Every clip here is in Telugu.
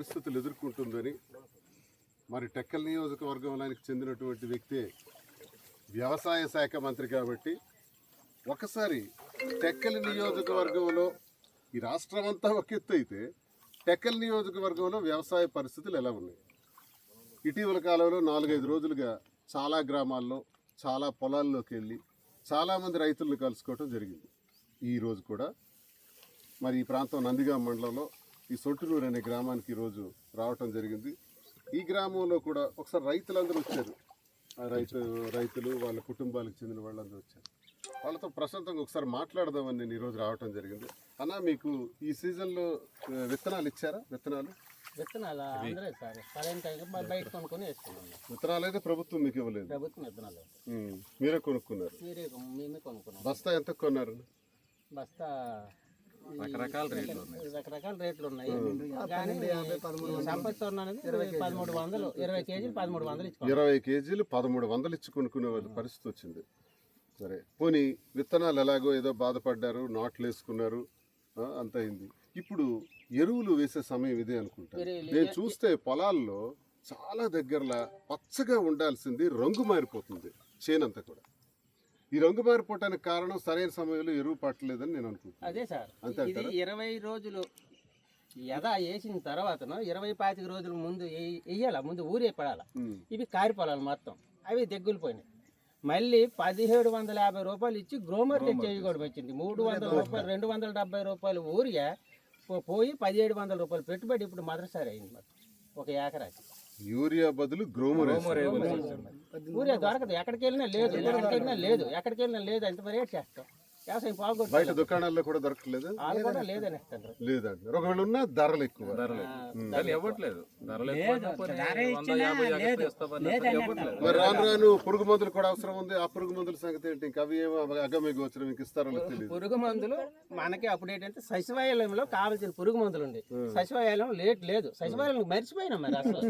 పరిస్థితులు ఎదుర్కొంటుందని మరి టెక్కల్ నియోజకవర్గంలోనికి చెందినటువంటి వ్యక్తే వ్యవసాయ శాఖ మంత్రి కాబట్టి ఒకసారి టెక్కల్ నియోజకవర్గంలో ఈ రాష్ట్రం అంతా ఒక ఎత్తు అయితే టెక్కల్ నియోజకవర్గంలో వ్యవసాయ పరిస్థితులు ఎలా ఉన్నాయి? ఇటీవల కాలంలో నాలుగైదు రోజులుగా చాలా గ్రామాల్లో చాలా పొలాల్లోకి వెళ్ళి చాలామంది రైతులను కలుసుకోవటం జరిగింది. ఈరోజు కూడా మరి ఈ ప్రాంతం నందిగామ మండలంలో ఈ సొట్టునూరు అనే గ్రామానికి ఈరోజు రావటం జరిగింది. ఈ గ్రామంలో కూడా ఒకసారి రైతులందరూ వచ్చారు. ఆ రైతు రైతులు వాళ్ళ కుటుంబాలకు చెందిన వాళ్ళందరూ వచ్చారు. వాళ్ళతో ప్రశాంతంగా ఒకసారి మాట్లాడదామని నేను ఈరోజు రావటం జరిగింది. అన్న మీకు ఈ సీజన్లో విత్తనాలు ఇచ్చారా? విత్తనాలు? విత్తనాలు? అందరూ సార్ సరైన టైంకి బ- బయట కొనుక్కొని వేసుకున్నాం విత్తనాలు అయితే ప్రభుత్వం మీకు ఇవ్వలేదు. ప్రభుత్వం విత్తనాలు మీరే కొనుక్కున్నారు. మీరే మేమే కొనుక్కున్నాం. బస్తా ఎంత కొన్నారు? బస్తా రకరకాల రేట్లు ఉన్నాయి. రకరకాల రేట్లు ఉన్నాయి. కానీ సంపత్ అనేది పదమూడు వందలు ఇరవై కేజీలు పదమూడు వందలు ఇచ్చుకోండి ఇరవై కేజీలు పదమూడు వందలు ఇచ్చి కొనుక్కునే వాళ్ళ పరిస్థితి వచ్చింది. సరే. పోనీ విత్తనాలు ఎలాగో ఏదో బాధపడ్డారు నాట్లు వేసుకున్నారు ఆ, అంత అయింది. ఇప్పుడు ఎరువులు వేసే సమయం ఇదే అనుకుంటా. నేను చూస్తే పొలాల్లో చాలా దగ్గరలా పచ్చగా ఉండాల్సింది రంగు మారిపోతుంది చేనంతా కూడా. ఈ రంగు మారిపోవటానికి కారణం సరైన సమయంలో ఎరువు పట్టలేదని నేను అనుకుంటున్నాను. అదే సార్. అంతే ఇది? ఇరవై రోజులు ఎద వేసిన తర్వాతను ఇరవై పాతిక రోజుల ముందు వేయాల ముందు ఊరే పడాల. ఇవి కారి పొలాలు మొత్తం. అవి దగ్గులిపోయినాయి మళ్ళీ పదిహేడు వందల యాభై రూపాయలు ఇచ్చి గ్రోమర్ తెచ్చేయకూడదు వచ్చింది. మూడు వందల రూపాయలు రెండు వందల డెబ్బై రూపాయలు ఊరియా పో- పోయి పదిహేడు వందల రూపాయలు పెట్టుబడి ఇప్పుడు మొదటిసారి అయింది మొత్తం. ఒక ఏకరాకి. యూరియా బదులు గ్రోమర్. ఊరియా దొరకదు. ఎక్కడికి వెళ్ళినా లేదు ఎక్కడికి వెళ్ళినా లేదు ఎక్కడికి వెళ్ళినా లేదు అంత రేట్ చేస్తాం. వ్యవసాయం బయట దుకాణాల్లో కూడా దొరకలేదు వాళ్ళు కూడా లేదని ఇస్తారు లేదండి. ఒకవేళ ఉన్నా ధరలు ఎక్కువ. ధరలు ఇవ్వట్లేదు. ధరలు ఎక్కువ ఉన్నా పోనీ వంద యాభై ఎక్స్ట్రా ఇస్తామని అసలు ఇవ్వట్లేదు. మరి రాను రాను పురుగు మందులు కూడా అవసరం ఉంది. ఆ పురుగు మందుల సంగతి ఏంటి? ఇంకా అవి ఏమో అగమే గోచరం మీకు ఇస్తారో లేదో తెలియదు. పురుగు మందులు మనకి అప్పుడు ఏంటంటే సచివాలయంలో కావాల్సిన పురుగు మందులు ఉండే. సచివాలయం లేట్ లేదు. సచివాలయం మర్చిపోయినా మరి అసలు.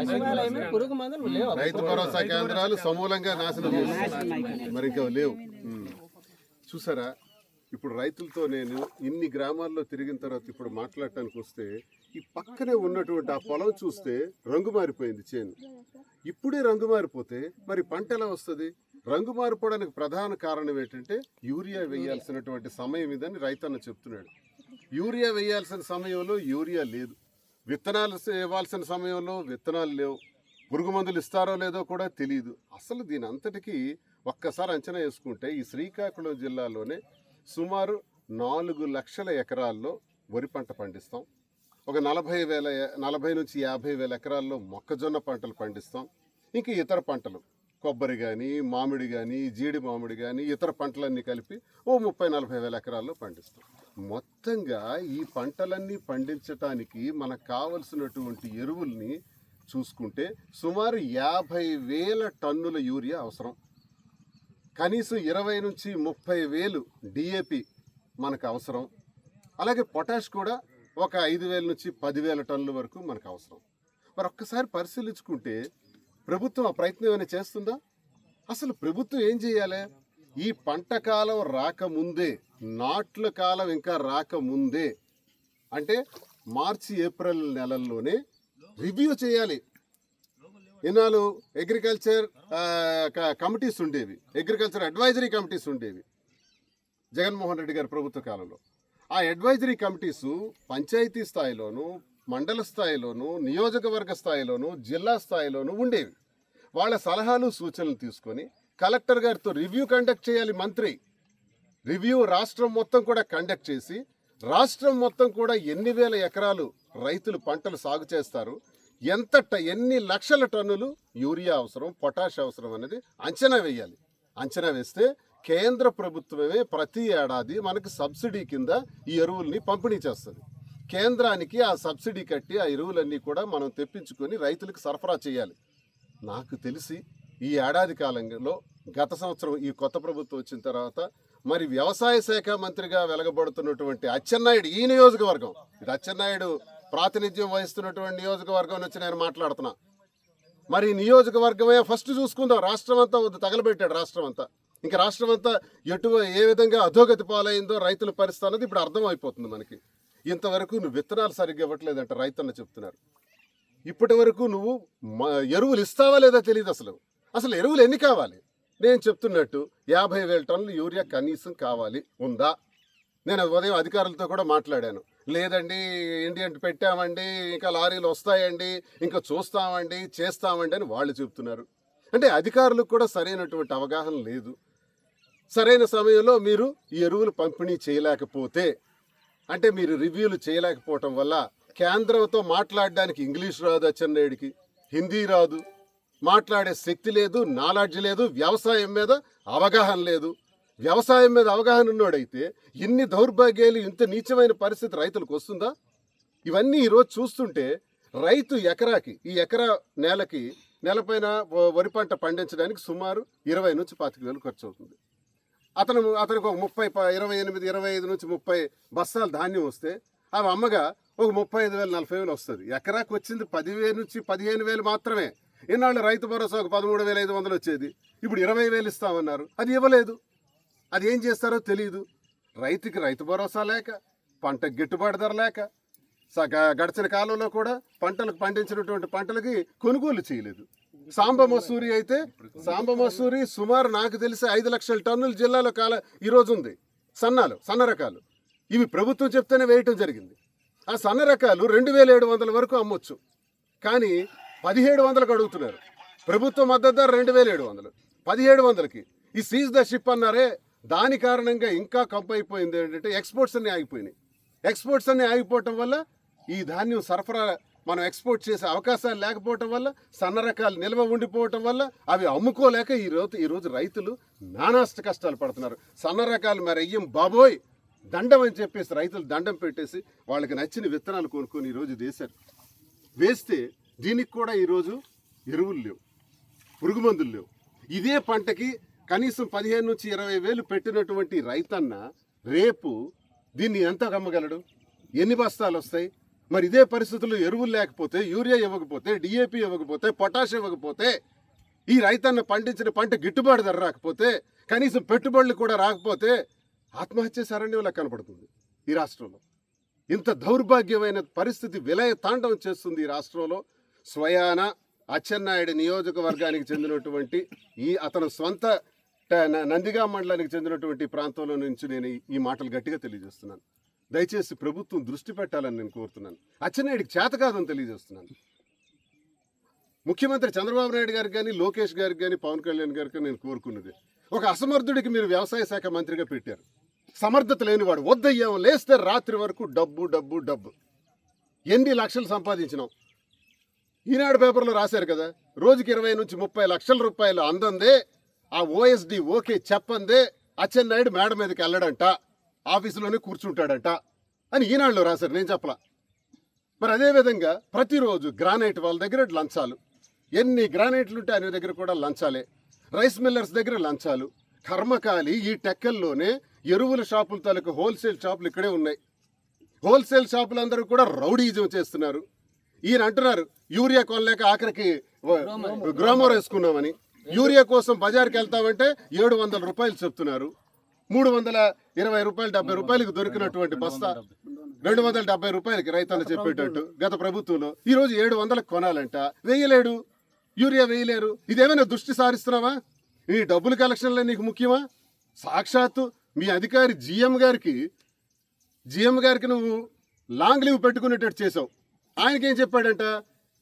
సచివాలయం పురుగు మందులు లేవు. రైతు భరోసా కేంద్రాలు సమూలంగా నాశనం మరి ఇంకా లేవు. ఉమ్. చూసారా? ఇప్పుడు రైతులతో నేను ఇన్ని గ్రామాల్లో తిరిగిన తర్వాత ఇప్పుడు మాట్లాడటానికి వస్తే ఈ పక్కనే ఉన్నటువంటి ఆ పొలం చూస్తే రంగు మారిపోయింది చేను. ఇప్పుడే రంగు మారిపోతే మరి పంట ఎలా వస్తుంది? రంగు మారిపోవడానికి ప్రధాన కారణం ఏంటంటే యూరియా వేయాల్సినటువంటి సమయం ఇదని రైతన్న చెప్తున్నాడు. యూరియా వేయాల్సిన సమయంలో యూరియా లేదు. విత్తనాలు ఇవ్వాల్సిన సమయంలో విత్తనాలు లేవు. పురుగు మందులు ఇస్తారో లేదో కూడా తెలియదు అసలు దీని అంతటికీ ఒక్కసారి అంచనా వేసుకుంటే ఈ శ్రీకాకుళం జిల్లాలోనే సుమారు నాలుగు లక్షల ఎకరాల్లో వరి పంట పండిస్తాం. ఒక నలభై వేల నలభై నుంచి యాభై వేల ఎకరాల్లో మొక్కజొన్న పంటలు పండిస్తాం. ఇంకా ఇతర పంటలు కొబ్బరి కానీ మామిడి కానీ జీడి మామిడి కానీ ఇతర పంటలన్నీ కలిపి ఓ ముప్పై నలభై వేల ఎకరాల్లో పండిస్తాం. మొత్తంగా ఈ పంటలన్నీ పండించటానికి మనకు కావలసినటువంటి ఎరువుల్ని చూసుకుంటే సుమారు యాభై వేల టన్నుల యూరియా అవసరం. కనీసం ఇరవై నుంచి ముప్పై వేలు డిఏపి మనకు అవసరం. అలాగే పొటాష్ కూడా ఒక ఐదు వేల నుంచి పదివేల టన్నుల వరకు మనకు అవసరం. మరి ఒక్కసారి పరిశీలించుకుంటే ప్రభుత్వం ఆ ప్రయత్నం ఏమైనా చేస్తుందా? అసలు ప్రభుత్వం ఏం చేయాలి? ఈ పంట కాలం రాకముందే నాట్ల కాలం ఇంకా రాకముందే అంటే మార్చి ఏప్రిల్ నెలల్లోనే రివ్యూ చేయాలి. ఇన్నాళ్ళు అగ్రికల్చర్ క- కమిటీస్ ఉండేవి. అగ్రికల్చర్ అడ్వైజరీ కమిటీస్ ఉండేవి. జగన్మోహన్ రెడ్డి గారి ప్రభుత్వ కాలంలో. ఆ అడ్వైజరీ కమిటీస్ పంచాయతీ స్థాయిలోను మండల స్థాయిలోను నియోజకవర్గ స్థాయిలోను జిల్లా స్థాయిలోను ఉండేవి. వాళ్ళ సలహాలు సూచనలు తీసుకొని కలెక్టర్ గారితో రివ్యూ కండక్ట్ చేయాలి మంత్రి. రివ్యూ రాష్ట్రం మొత్తం కూడా కండక్ట్ చేసి రాష్ట్రం మొత్తం కూడా ఎన్ని వేల ఎకరాలు రైతులు పంటలు సాగు చేస్తారు ఎంత ఎన్ని లక్షల టన్నులు యూరియా అవసరం పొటాష్ అవసరం అనేది అంచనా వేయాలి. అంచనా వేస్తే కేంద్ర ప్రభుత్వమే ప్రతి ఏడాది మనకు సబ్సిడీ కింద ఈ ఎరువుల్ని పంపిణీ చేస్తుంది. కేంద్రానికి ఆ సబ్సిడీ కట్టి ఆ ఎరువులన్నీ కూడా మనం తెప్పించుకొని రైతులకు సరఫరా చేయాలి. నాకు తెలిసి ఈ ఏడాది కాలంలో గత సంవత్సరం ఈ కొత్త ప్రభుత్వం వచ్చిన తర్వాత మరి వ్యవసాయ శాఖ మంత్రిగా వెలగబడుతున్నటువంటి అచ్చెన్నాయుడు ఈ నియోజకవర్గం. ఇది అచ్చెన్నాయుడు ప్రాతినిధ్యం వహిస్తున్నటువంటి నియోజకవర్గం నుంచి నేను మాట్లాడుతున్నా. మరి నియోజకవర్గమే ఫస్ట్ చూసుకుందాం. రాష్ట్రం అంతా తగలబెట్టాడు రాష్ట్రం అంతా ఇంకా రాష్ట్రం అంతా ఎటు ఏ విధంగా అధోగతి పాలైందో రైతుల పరిస్థితి అన్నది ఇప్పుడు అర్థమైపోతుంది మనకి. ఇంతవరకు నువ్వు విత్తనాలు సరిగ్గా ఇవ్వట్లేదంట రైతన్న చెప్తున్నారు. ఇప్పటి వరకు నువ్వు ఎరువులు ఇస్తావా లేదా తెలియదు అసలు. అసలు ఎరువులు ఎన్ని కావాలి? నేను చెప్తున్నట్టు యాభై వేల టన్నులు యూరియా కనీసం కావాలి. ఉందా? నేను ఉదయం అధికారులతో కూడా మాట్లాడాను. లేదండి ఇండియన్ పెట్టామండి ఇంకా లారీలు వస్తాయండి ఇంకా చూస్తామండి చేస్తామండి అని వాళ్ళు చెప్తున్నారు అంటే అధికారులకు కూడా సరైనటువంటి అవగాహన లేదు. సరైన సమయంలో మీరు ఈ ఎరువులు పంపిణీ చేయలేకపోతే అంటే మీరు రివ్యూలు చేయలేకపోవటం వల్ల కేంద్రంతో మాట్లాడడానికి ఇంగ్లీష్ రాదు అచ్చెన్నాయుడికి హిందీ రాదు. మాట్లాడే శక్తి లేదు నాలెడ్జ్ లేదు వ్యవసాయం మీద అవగాహన లేదు. వ్యవసాయం మీద అవగాహన ఉన్నోడైతే ఇన్ని దౌర్భాగ్యాలు ఇంత నీచమైన పరిస్థితి రైతులకు వస్తుందా? ఇవన్నీ ఈరోజు చూస్తుంటే రైతు ఎకరాకి ఈ ఎకరా నేలకి నెలపైన వరి పంట పండించడానికి సుమారు ఇరవై నుంచి పాతిక వేలు ఖర్చు అవుతుంది. అతను అతనికి ఒక ముప్పై ప- ఇరవై ఎనిమిది ఇరవై ఐదు నుంచి ముప్పై బస్తాలు ధాన్యం వస్తే అవి అమ్మగా ఒక ముప్పై ఐదు వేలు నలభై వేలు వస్తుంది. ఎకరాకు వచ్చింది పదివేలు నుంచి పదిహేను వేలు మాత్రమే. ఇన్నాళ్ళు రైతు భరోసా ఒక పదమూడు వేల ఐదు వందలు వచ్చేది. ఇప్పుడు ఇరవై వేలు ఇస్తామన్నారు. అది ఇవ్వలేదు. అది ఏం చేస్తారో తెలియదు రైతుకి రైతు భరోసా లేక పంట గిట్టుబాటు ధర లేక స- గ- గడిచిన కాలంలో కూడా పంటలకు పండించినటువంటి పంటలకి కొనుగోలు చేయలేదు. సాంబ మసూరి అయితే సాంబ మసూరి సుమారు నాకు తెలిసి ఐదు లక్షల టన్నుల జిల్లాలో కాల ఈరోజు ఉంది. సన్నాలు సన్న రకాలు. ఇవి ప్రభుత్వం చెప్తేనే వేయటం జరిగింది. ఆ సన్న రకాలు రెండు వేల ఏడు వందల వరకు అమ్మొచ్చు. కానీ పదిహేడు వందలకు అడుగుతున్నారు. ప్రభుత్వ మద్దతు ధర రెండు వేల ఏడు వందలు. పదిహేడు వందలకి. ఈ సీజ్ ద షిప్ అన్నారే దాని కారణంగా ఇంకా కంపు అయిపోయింది ఏంటంటే ఎక్స్పోర్ట్స్ అన్నీ ఆగిపోయినాయి. ఎక్స్పోర్ట్స్ అన్నీ ఆగిపోవటం వల్ల ఈ ధాన్యం సరఫరా మనం ఎక్స్పోర్ట్ చేసే అవకాశాలు లేకపోవటం వల్ల సన్న రకాలు నిల్వ ఉండిపోవటం వల్ల అవి అమ్ముకోలేక ఈ రోజు ఈరోజు రైతులు నానాష్ట కష్టాలు పడుతున్నారు. సన్న రకాలు మరి అయ్యం బాబోయ్! దండం అని చెప్పేసి రైతులు దండం పెట్టేసి వాళ్ళకి నచ్చిన విత్తనాలు కొనుక్కొని ఈరోజు వేశారు. వేస్తే దీనికి కూడా ఈరోజు ఎరువులు లేవు పురుగు మందులు లేవు. ఇదే పంటకి కనీసం పదిహేను నుంచి ఇరవై వేలు పెట్టినటువంటి రైతన్న రేపు దీన్ని ఎంత కమ్మగలడు? ఎన్ని బస్తాలు వస్తాయి? మరి ఇదే పరిస్థితుల్లో ఎరువులు లేకపోతే యూరియా ఇవ్వకపోతే డిఏపి ఇవ్వకపోతే పొటాష్ ఇవ్వకపోతే ఈ రైతన్న పండించిన పంట గిట్టుబాటు ధర రాకపోతే కనీసం పెట్టుబడులు కూడా రాకపోతే ఆత్మహత్య శరణ్యంలా కనపడుతుంది ఈ రాష్ట్రంలో. ఇంత దౌర్భాగ్యమైన పరిస్థితి విలయ తాండవం చేస్తుంది ఈ రాష్ట్రంలో. స్వయాన అచ్చెన్నాయుడు నియోజకవర్గానికి చెందినటువంటి ఈ అతను సొంత నందిగా మండలానికి చెందినటువంటి ప్రాంతంలో నుంచి నేను ఈ- ఈ మాటలు గట్టిగా తెలియజేస్తున్నాను. దయచేసి ప్రభుత్వం దృష్టి పెట్టాలని నేను కోరుతున్నాను. అచ్చెన్నాయుడికి చేత కాదని తెలియజేస్తున్నాను. ముఖ్యమంత్రి చంద్రబాబు నాయుడు గారికి కానీ లోకేష్ గారికి కానీ పవన్ కళ్యాణ్ గారికి కానీ నేను కోరుకున్నది ఒక అసమర్థుడికి మీరు వ్యవసాయ శాఖ మంత్రిగా పెట్టారు. సమర్థత లేనివాడు వద్దయ్యాం లేస్తే రాత్రి వరకు డబ్బు డబ్బు డబ్బు. ఎన్ని లక్షలు సంపాదించినాం? ఈనాడు పేపర్లో రాశారు కదా రోజుకి ఇరవై నుంచి ముప్పై లక్షల రూపాయలు అందందే ఆ ఓఎస్డి ఓకే చెప్పందే అచ్చెన్నాయుడు మేడ మీదకి వెళ్ళడంట ఆఫీసులోనే కూర్చుంటాడంట అని ఈనాడులో రాశారు నేను చెప్పలా. మరి అదేవిధంగా ప్రతిరోజు గ్రానైట్ వాళ్ళ దగ్గర లంచాలు. ఎన్ని గ్రానైట్లు ఉంటే ఆయన దగ్గర కూడా లంచాలే. రైస్ మిల్లర్స్ దగ్గర లంచాలు. కర్మకాలి ఈ టెక్కల్లోనే ఎరువుల షాపుల తాలూకు హోల్సేల్ షాపులు ఇక్కడే ఉన్నాయి. హోల్సేల్ షాపులందరూ కూడా రౌడీజం చేస్తున్నారు. ఈయన అంటున్నారు యూరియా కొనలేక ఆఖరికి గ్రోమర్ వేసుకున్నామని. యూరియా కోసం బజార్కి వెళ్తామంటే ఏడు వందల రూపాయలు చెప్తున్నారు. మూడు వందల ఇరవై రూపాయలు డెబ్బై రూపాయలకు దొరికినటువంటి బస్తా రెండు వందల డెబ్బై రూపాయలకి రైతన్న చెప్పేటట్టు గత ప్రభుత్వంలో. ఈ రోజు ఏడు వందలకు కొనాలంట. వేయలేడు యూరియా వేయలేరు ఇదేమైనా దృష్టి సారిస్తున్నావా? ఈ డబ్బులు కలెక్షన్లే నీకు ముఖ్యమా? సాక్షాత్తు మీ అధికారి జిఎం గారికి జిఎం గారికి నువ్వు లాంగ్ లీవ్ పెట్టుకునేటట్టు చేసావు ఆయనకేం చెప్పాడంట?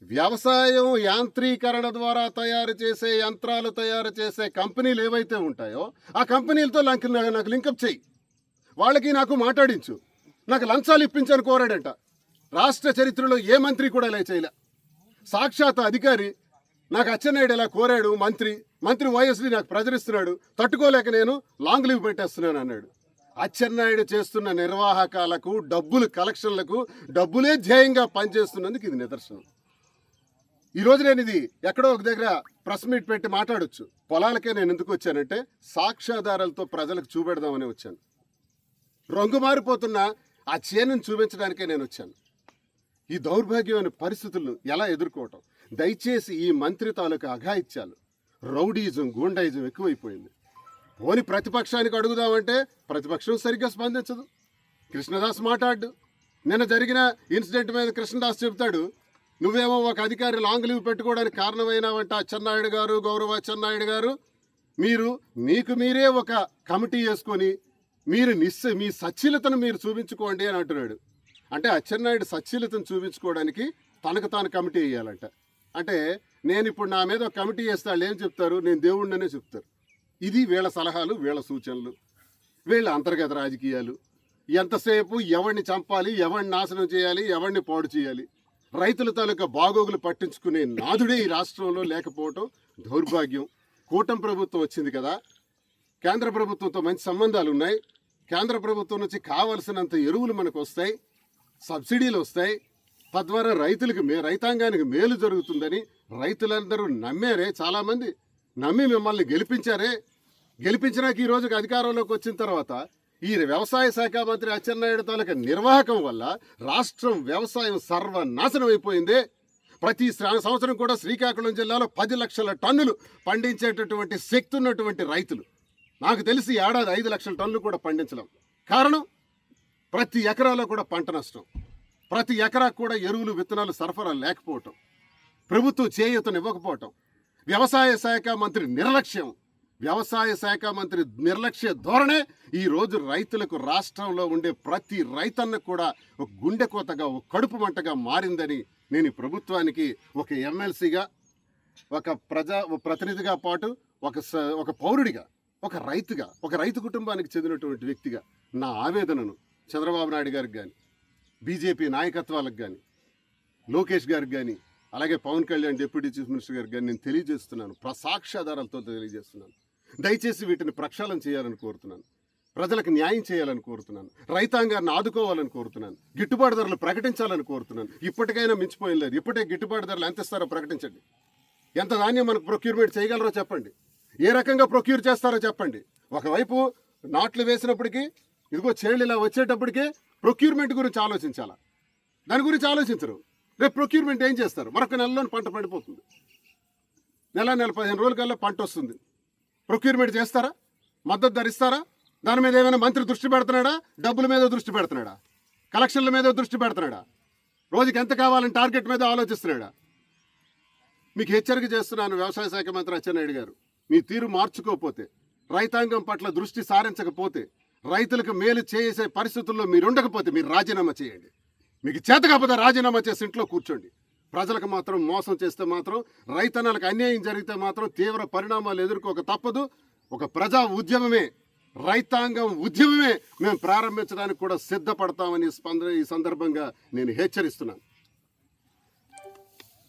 వ్యవసాయం యాంత్రీకరణ ద్వారా తయారు చేసే యంత్రాలు తయారు చేసే కంపెనీలు ఏవైతే ఉంటాయో ఆ కంపెనీలతో నాకు నాకు లింకప్ చేయి వాళ్ళకి నాకు మాట్లాడించు. నాకు లంచాలు ఇప్పించని కోరాడంట. రాష్ట్ర చరిత్రలో ఏ మంత్రి కూడా ఇలా చేయలే. సాక్షాత్ అధికారి నాకు అచ్చెన్నాయుడు ఇలా కోరాడు? మంత్రి మంత్రి వైఎస్వి నాకు ప్రజరిస్తున్నాడు. తట్టుకోలేక నేను లాంగ్ లీవ్ పెట్టేస్తున్నాను అన్నాడు. అచ్చెన్నాయుడు చేస్తున్న నిర్వాహకాలకు డబ్బులు కలెక్షన్లకు డబ్బులే ధ్యేయంగా పనిచేస్తున్నందుకు ఇది నిదర్శనం. ఈ నేను ఇది ఎక్కడో ఒక దగ్గర ప్రెస్ మీట్ పెట్టి మాట్లాడొచ్చు. పొలాలకే నేను ఎందుకు వచ్చానంటే సాక్ష్యాధారాలతో ప్రజలకు చూపెడదామని వచ్చాను. రంగు మారిపోతున్న ఆ చేనును చూపించడానికే నేను వచ్చాను. ఈ దౌర్భాగ్యమైన పరిస్థితులను ఎలా ఎదుర్కోవటం? దయచేసి ఈ మంత్రి తాలూకా అఘాయిత్యాలు రౌడీజం గూండాయిజం ఎక్కువైపోయింది. పోని ప్రతిపక్షానికి అడుగుదామంటే ప్రతిపక్షం సరిగ్గా స్పందించదు. కృష్ణదాస్ మాట్లాడు. నిన్న జరిగిన ఇన్సిడెంట్ మీద కృష్ణదాస్ చెబుతాడు నువ్వేమో ఒక అధికారి లాంగ్ లీవ్ పెట్టుకోవడానికి కారణమైనావంట అచ్చెన్నాయుడు గారు గౌరవ అచ్చెన్నాయుడు గారు. మీరు మీకు మీరే ఒక కమిటీ వేసుకొని మీరు నిస్స మీ సచ్ఛీలతను మీరు చూపించుకోండి అని అంటున్నాడు. అంటే అచ్చెన్నాయుడు సచ్ఛీలతను చూపించుకోవడానికి తనకు తాను కమిటీ వేయాలంట. అంటే నేను ఇప్పుడు నా మీద ఒక కమిటీ వేస్తే వాళ్ళు ఏం చెప్తారు? నేను దేవుణ్ణనే చెప్తారు. ఇది వీళ్ళ సలహాలు వీళ్ళ సూచనలు. వీళ్ళ అంతర్గత రాజకీయాలు. ఎంతసేపు ఎవరిని చంపాలి ఎవరిని నాశనం చేయాలి ఎవరిని పాడు చేయాలి? రైతుల తాలూకా బాగోగులు పట్టించుకునే నాదుడే ఈ రాష్ట్రంలో లేకపోవటం దౌర్భాగ్యం. కూటమి ప్రభుత్వం వచ్చింది కదా. కేంద్ర ప్రభుత్వంతో మంచి సంబంధాలు ఉన్నాయి. కేంద్ర ప్రభుత్వం నుంచి కావలసినంత ఎరువులు మనకు వస్తాయి. సబ్సిడీలు వస్తాయి. తద్వారా రైతులకు మే రైతాంగానికి మేలు జరుగుతుందని రైతులందరూ నమ్మారే. చాలామంది నమ్మి మిమ్మల్ని గెలిపించారే. గెలిపించినాక ఈ రోజుకి అధికారంలోకి వచ్చిన తర్వాత ఈ వ్యవసాయ శాఖ మంత్రి అచ్చెన్నాయుడు తాలూకా నిర్వాహకం వల్ల రాష్ట్రం వ్యవసాయం సర్వనాశనం అయిపోయిందే. ప్రతి శ్రా- సంవత్సరం కూడా శ్రీకాకుళం జిల్లాలో పది లక్షల టన్నులు పండించేటటువంటి శక్తి ఉన్నటువంటి రైతులు. నాకు తెలిసి ఏడాది ఐదు లక్షల టన్నులు కూడా పండించలేం. కారణం? ప్రతి ఎకరాలో కూడా పంట నష్టం. ప్రతి ఎకరాకు కూడా ఎరువులు విత్తనాలు సరఫరా లేకపోవటం. ప్రభుత్వం చేయూతనివ్వకపోవటం. వ్యవసాయ శాఖ మంత్రి నిర్లక్ష్యం. వ్యవసాయ శాఖ మంత్రి నిర్లక్ష్య ధోరణే ఈ రోజు రైతులకు రాష్ట్రంలో ఉండే ప్రతి రైతన్న కూడా ఒక గుండె కోతగా ఒక కడుపు మంటగా మారిందని నేను ప్రభుత్వానికి ఒక ఎమ్మెల్సీగా ఒక ప్రజా ఒక ప్రతినిధిగా పాటు ఒక స- ఒక పౌరుడిగా ఒక రైతుగా ఒక రైతు కుటుంబానికి చెందినటువంటి వ్యక్తిగా నా ఆవేదనను చంద్రబాబు నాయుడు గారికి కానీ బీజేపీ నాయకత్వాలకు కానీ లోకేష్ గారికి కానీ అలాగే Pawan Kalyan deputy chief minister గారికి కానీ నేను తెలియజేస్తున్నాను. ప్ర- సాక్ష్యాధారాలతో తెలియజేస్తున్నాను. దయచేసి వీటిని ప్రక్షాళన చేయాలని కోరుతున్నాను. ప్రజలకు న్యాయం చేయాలని కోరుతున్నాను. రైతాంగాన్ని ఆదుకోవాలని కోరుతున్నాను. గిట్టుబాటు ధరలు ప్రకటించాలని కోరుతున్నాను. ఇప్పటికైనా మించిపోయిన లేదు. ఇప్పటికే గిట్టుబాటు ధరలు ఎంత ఇస్తారో ప్రకటించండి. ఎంత ధాన్యం మనకు ప్రొక్యూర్మెంట్ చేయగలరో చెప్పండి. ఏ రకంగా ప్రొక్యూర్ చేస్తారో చెప్పండి. ఒకవైపు నాట్లు వేసినప్పటికీ ఇదిగో చేళ్ళు ఇలా వచ్చేటప్పటికే ప్రొక్యూర్మెంట్ గురించి ఆలోచించాలా? దాని గురించి ఆలోచించరు. రేపు ప్రొక్యూర్మెంట్ ఏం చేస్తారు? మరొక నెలలో పంట పడిపోతుంది. నెల నెల పదిహేను రోజులకల్లా పంట వస్తుంది. ప్రొక్యూర్మెంట్ చేస్తారా? మద్దతు ధరిస్తారా? దాని మీద ఏమైనా మంత్రి దృష్టి పెడుతున్నాడా? డబ్బుల మీద దృష్టి పెడుతున్నాడా? కలెక్షన్ల మీద దృష్టి పెడుతున్నాడా? రోజుకి ఎంత కావాలని టార్గెట్ మీద ఆలోచిస్తున్నాడా? మీకు హెచ్చరిక చేస్తున్నాను వ్యవసాయ శాఖ మంత్రి అచ్చెన్నాయుడు గారు. మీ తీరు మార్చుకోకపోతే రైతాంగం పట్ల దృష్టి సారించకపోతే రైతులకు మేలు చేసే పరిస్థితుల్లో మీరు ఉండకపోతే మీరు రాజీనామా చేయండి. మీకు చేత కాకపోతే రాజీనామా చేసి ఇంట్లో కూర్చోండి. ప్రజలకు మాత్రం మోసం చేస్తే మాత్రం రైతన్నలకు అన్యాయం జరిగితే మాత్రం తీవ్ర పరిణామాలు ఎదుర్కోక తప్పదు. ఒక ప్రజా ఉద్యమమే రైతాంగం ఉద్యమమే మేము ప్రారంభించడానికి కూడా సిద్ధపడతామని స్పందన ఈ సందర్భంగా నేను హెచ్చరిస్తున్నాను.